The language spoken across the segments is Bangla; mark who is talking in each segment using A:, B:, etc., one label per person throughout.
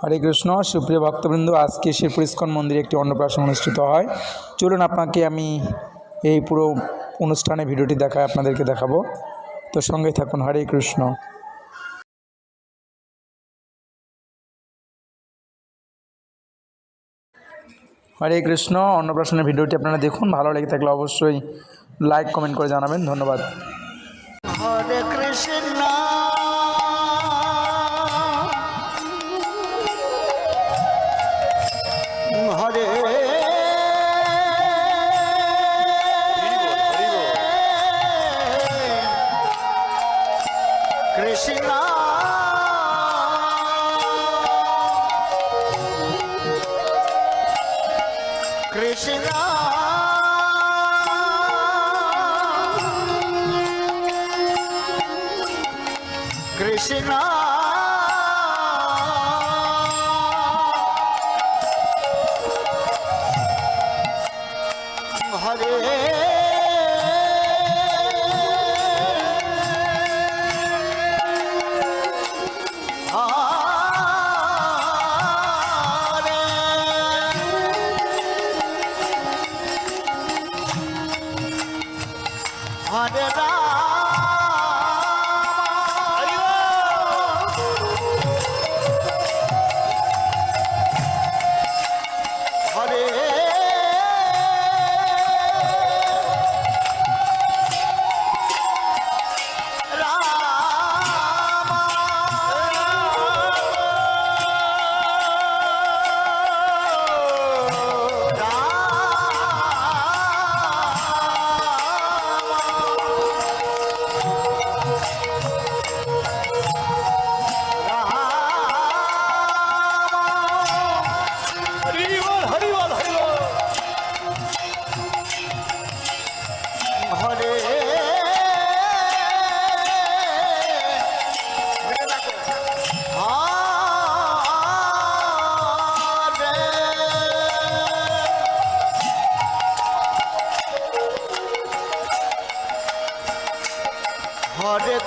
A: হরে কৃষ্ণ, সুপ্রিয় ভক্তবৃন্দ, আজকে শিরপুর ইস্কন মন্দিরে একটি অন্নপ্রাশন অনুষ্ঠিত হয়। চলুন আপনাকে আমি এই পুরো অনুষ্ঠানে ভিডিওটি দেখায় আপনাদেরকে দেখাবো। তো সঙ্গে থাকুন, হরে কৃষ্ণ। হরে কৃষ্ণ, অন্নপ্রাশনের ভিডিওটি আপনারা দেখুন, ভালো লেগে থাকলে অবশ্যই লাইক, কমেন্ট করে জানাবেন। ধন্যবাদ।
B: কৃষ্ণ কৃষ্ণ। কৃষ্ণ। হরে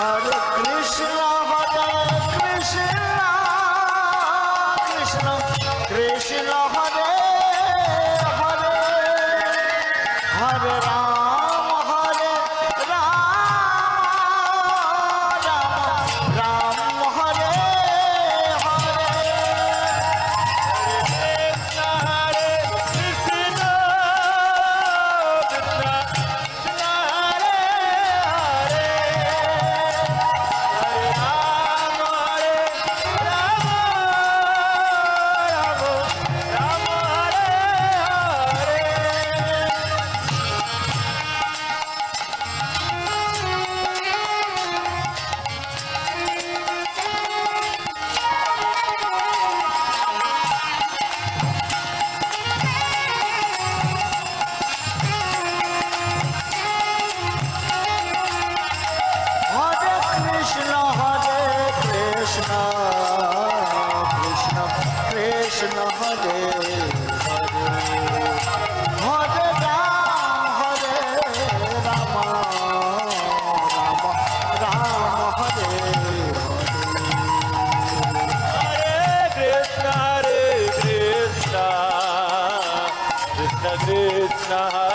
B: হরে কৃষ্ণ হরে
C: Krishna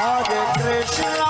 C: Hare Krishna.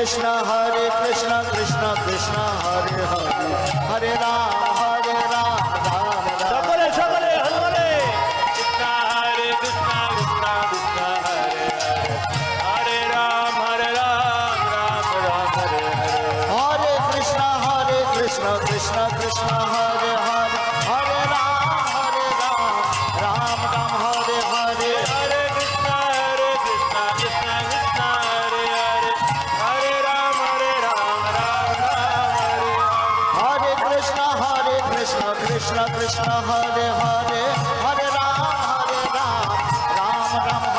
C: कृष्णा हरे कृष्णा कृष्णा कृष्णा हरे हरे। हरे
B: राम हरे राम राम सकले हरे हरे हरे। हरे राम हरे Ram Ram Hare Hare. Hare
C: Hare Krishna Hare Hare Hare Ram Ram Ram Ram